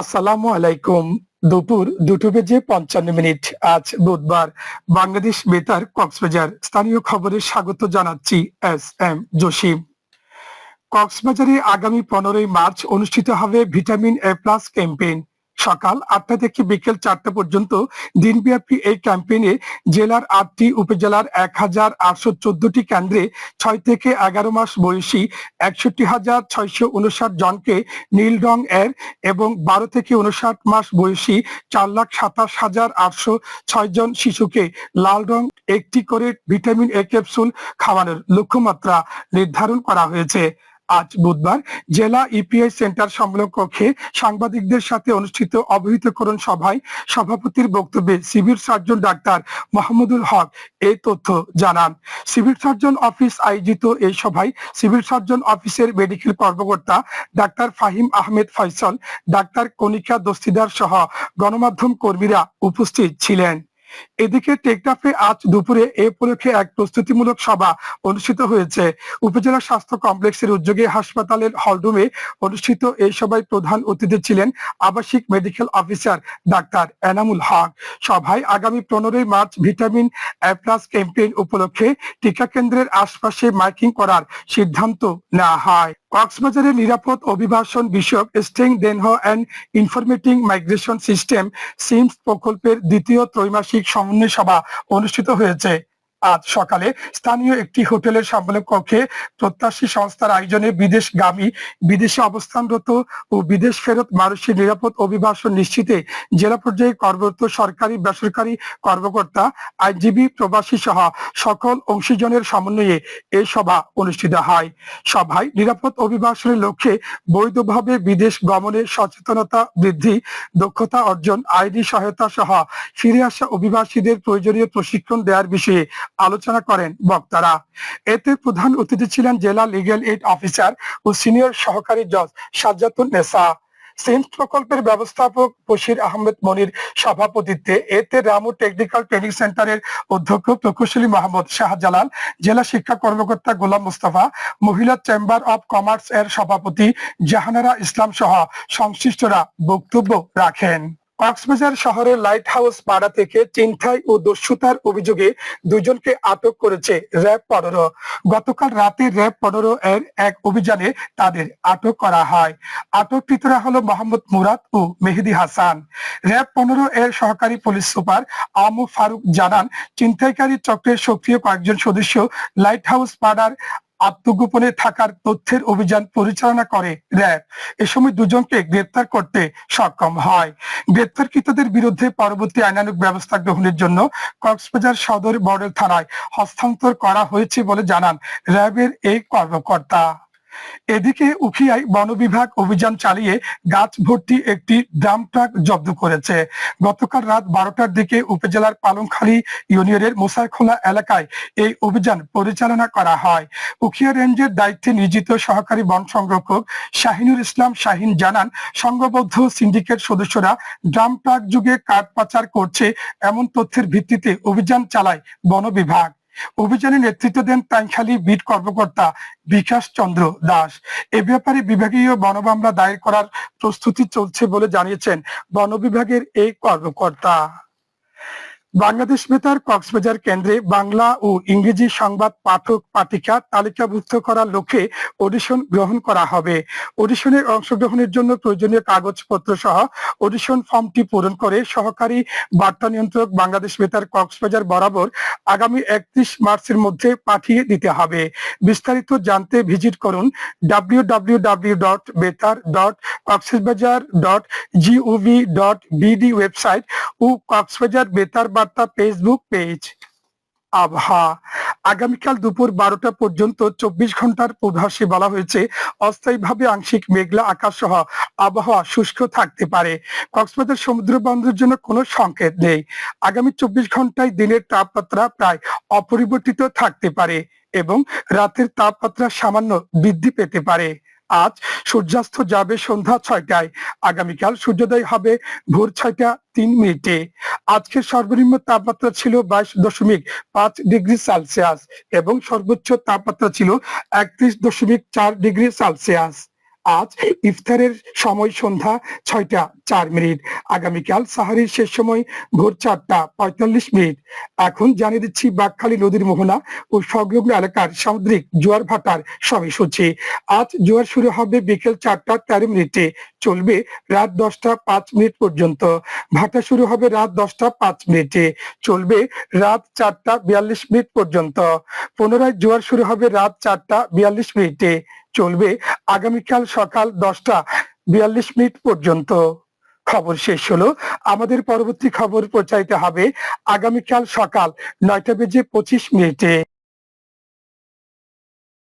আসসালামু আলাইকুম। দুপুর দুটো বেজে পঞ্চান্ন মিনিট। আজ বুধবার বাংলাদেশ বেতার কক্সবাজার স্থানীয় খবরে স্বাগত জানাচ্ছি এস এম জসিম। কক্সবাজারে আগামী পনেরোই মার্চ অনুষ্ঠিত হবে ভিটামিন এ প্লাস ক্যাম্পেইন। সকাল আটটা থেকে বিকেল চারটা পর্যন্ত দিনব্যাপী এই ক্যাম্পেইনে জেলার আটটি উপজেলার এক হাজার আটশো চোদ্দটি কেন্দ্রে ছয় থেকে এগারো মাস বয়সী একষট্টি হাজার ছয়শো উনষাট জনকে নীল রং এর এবং বারো থেকে উনষাট মাস বয়সী চার লাখ সাতাশ হাজার আটশো ছয় জন শিশুকে লাল রং একটি করে ভিটামিন এ ক্যাপসুল খাওয়ানোর লক্ষ্যমাত্রা নির্ধারণ করা হয়েছে। আজ বুধবার জেলা ইপিআই সেন্টার সম্মেলন কক্ষে সাংবাদিকদের সাথে অনুষ্ঠিত অবহিতকরণ সভায় সভাপতির বক্তব্যে civil surgeon doctor Mahmudul Haque এই তথ্য জানান। সিভিল সার্জন অফিস আয়োজিত এই সভায় সিভিল সার্জন অফিসের মেডিকেল কর্মকর্তা ডাক্তার ফাহিম আহমেদ ফয়সল, ডাক্তার কনিকা দস্তিদার সহ গণমাধ্যম কর্মীরা উপস্থিত ছিলেন। এদিকে টেকনাফে আজ দুপুরে এ উপলক্ষে এক প্রস্তুতিমূলক সভা অনুষ্ঠিত হয়েছে। উপজেলা স্বাস্থ্য কমপ্লেক্সের উদ্যোগে হাসপাতালের হলরুমে অনুষ্ঠিত এই সভায় প্রধান অতিথি ছিলেন আবাসিক medical officer doctor Enamul Haque. সভায় আগামী পনেরোই March vitamin A plus campaign উপলক্ষে টিকা কেন্দ্রের আশপাশে মাইকিং করার সিদ্ধান্ত নেওয়া হয়। কক্সবাজারের নিরাপদ অভিবাসন বিষয়ক strengthening and informing migration system SIMS প্রকল্পের দ্বিতীয় ত্রৈমাসিক সমন্বয় সভা অনুষ্ঠিত হয়েছে। আজ সকালে স্থানীয় একটি হোটেলের সম্মেলন কক্ষে প্রত্যাশী সংস্থার আয়োজনে বিদেশগামী, বিদেশে অবস্থানরত ও বিদেশ ফেরত মানুষের নিরাপদ অভিবাসন নিশ্চিতে জেলা পর্যায়ে কর্মরত সরকারি, বেসরকারি কর্মকর্তা, আইনজীবী, প্রবাসী সহ সকল অংশীজনের সমন্বয়ে এই সভা অনুষ্ঠিত হয়। সভায় নিরাপদ অভিবাসনের লক্ষ্যে বৈধভাবে বিদেশ গমনে সচেতনতা বৃদ্ধি, দক্ষতা অর্জন, আইনি সহায়তা সহ ফিরে আসা অভিবাসীদের প্রয়োজনীয় প্রশিক্ষণ দেওয়ার বিষয়ে আলোচনা করেন বক্তারা। এতে প্রধান অতিথি ছিলেন জেলা লিগ্যাল এইড অফিসার ও সিনিয়র সহকারী জজ সাজ্জাতুন নেসা। সেন্ট প্রকল্পের ব্যবস্থাপক বশির আহমেদ মনির সভাপতিত্বে এতে রামু টেকনিক্যাল ট্রেনিং সেন্টারের অধ্যক্ষ প্রকৌশলী মোহাম্মদ শাহজালাল, জেলা শিক্ষা কর্মকর্তা গোলাম মুস্তাফা, মহিলা চেম্বার অব কমার্স এর সভাপতি জাহানারা ইসলাম সহ সংশ্লিষ্টরা বক্তব্য রাখেন। কক্সবাজার শহরের লাইট হাউস পাড়া থেকে চিন্তাই ও দস্যুতার অভিযোগে দুজনকে আটক করেছে র্যাব পনেরো। গতকাল রাতে র্যাব পনেরো এর এক অভিযানে তাদের আটক করা হয়। আটককৃতরা হলো মোহাম্মদ মুরাদ ও মেহেদি হাসান। র্যাব পনেরো এর সহকারী পুলিশ সুপার আমু ফারুক জানান, চিন্তাইকারী চক্রের সক্রিয় কয়েকজন সদস্য লাইট হাউস পাড়ার আত্মগোপনে থাকার তথ্যের অভিযান পরিচালনা করে র্যাব। এ সময় দুজনকে গ্রেপ্তার করতে সক্ষম হয়। গ্রেপ্তারকৃতদের বিরুদ্ধে পরবর্তী আইনানুক ব্যবস্থা গ্রহণের জন্য কক্সবাজার সদর বর্ডার থানায় হস্তান্তর করা হয়েছে বলে জানান র্যাবের এই কর্মকর্তা। এদিকে উখিয়ায় বন বিভাগ অভিযান চালিয়ে গাছ ভর্তি একটি ড্রাম ট্রাক জব্দ করেছে। গতকাল রাত বারোটার দিকে উপজেলার পালংখালী ইউনিয়নের মোসাইখোলা এলাকায় এই অভিযান পরিচালনা করা হয়। উখিয়া রেঞ্জের দায়িত্বে নিয়োজিত সহকারী বন সংরক্ষক শাহিনুর ইসলাম শাহিন জানান, সংঘবদ্ধ সিন্ডিকেট সদস্যরা ড্রাম ট্রাক যুগে কাঠ পাচার করছে এমন তথ্যের ভিত্তিতে অভিযান চালায় বন বিভাগ অভিযানে নেতৃত্ব দেন তাইখালী বিট কর্মকর্তা বিকাশ চন্দ্র দাস। এ ব্যাপারে বিভাগীয় বন মামলা দায়ের করার প্রস্তুতি চলছে বলে জানিয়েছেন বন বিভাগের এই কর্মকর্তা। বাংলাদেশ বেতার কক্সবাজার কেন্দ্রে বাংলা ও ইংরেজি সংবাদ পাঠক পাঠিকা তালিকাভুক্ত করার লক্ষ্যে অডিশন গ্রহণ করা হবে। অডিশনে অংশগ্রহণের জন্য প্রয়োজনীয় কাগজপত্র সহ অডিশন ফর্মটি পূরণ করে সহকারী বার্তা নিয়ন্ত্রক বাংলাদেশ বেতার কক্সবাজার বরাবর আগামী একত্রিশ মার্চের মধ্যে পাঠিয়ে দিতে হবে। বিস্তারিত জানতে ভিজিট করুন W W W dot Betar dot dot dot website ও কক্সবাজার বেতার বার্তা ফেসবুক পেজ আবহাওয়া। আগামীকাল দুপুর বারোটা পর্যন্ত চব্বিশ ঘণ্টার পূর্বাসে বলা হয়েছে। অস্থায়ীভাবে আংশিক মেঘলা আকাশ সহ আবহাওয়া শুষ্ক থাকতে পারে। কক্সবাজার সমুদ্র বন্দরের জন্য কোনো সংকেত নেই। আগামী চব্বিশ ঘন্টায় দিনের তাপমাত্রা প্রায় অপরিবর্তিত থাকতে পারে এবং রাতের তাপমাত্রা সামান্য বৃদ্ধি পেতে পারে। আজ সূর্যাস্ত যাবে সন্ধ্যা ছয়টায়। আগামীকাল সূর্যোদয় হবে ভোর ছয়টা তিন মিনিটে। আজকের সর্বনিম্ন তাপমাত্রা ছিল বাইশ দশমিক পাঁচ ডিগ্রি সেলসিয়াস এবং সর্বোচ্চ তাপমাত্রা ছিল একত্রিশ দশমিক চার ডিগ্রি সেলসিয়াস। আজ ইফতারের সময় সন্ধ্যা ছয়টা চার মিনিট। আগামীকাল সাহারির শেষ সময় ভোর চারটা পঁয়তাল্লিশ মিনিট। এখন জানিয়ে দিচ্ছি বাঘখালী নদীর মোহনা ও সংলগ্ন এলাকার সামুদ্রিক জোয়ার ভাটার সময়সূচি। আজ জোয়ার শুরু হবে বিকেল চারটা তেরো মিনিটে। চলবে রাত দশটা পাঁচ মিনিট পর্যন্ত। ভাটা শুরু হবে রাত দশটা পাঁচ মিনিটে। চলবে রাত চারটা বিয়াল্লিশ মিনিট পর্যন্ত। পুনরায় জোয়ার শুরু হবে রাত চারটা বিয়াল্লিশ মিনিটে। চলবে আগামীকাল সকাল দশটা বিয়াল্লিশ মিনিট পর্যন্ত। খবর শেষ হলো। আমাদের পরবর্তী খবর প্রচারিত হবে আগামীকাল সকাল নয়টা বেজে পঁচিশ মিনিটে।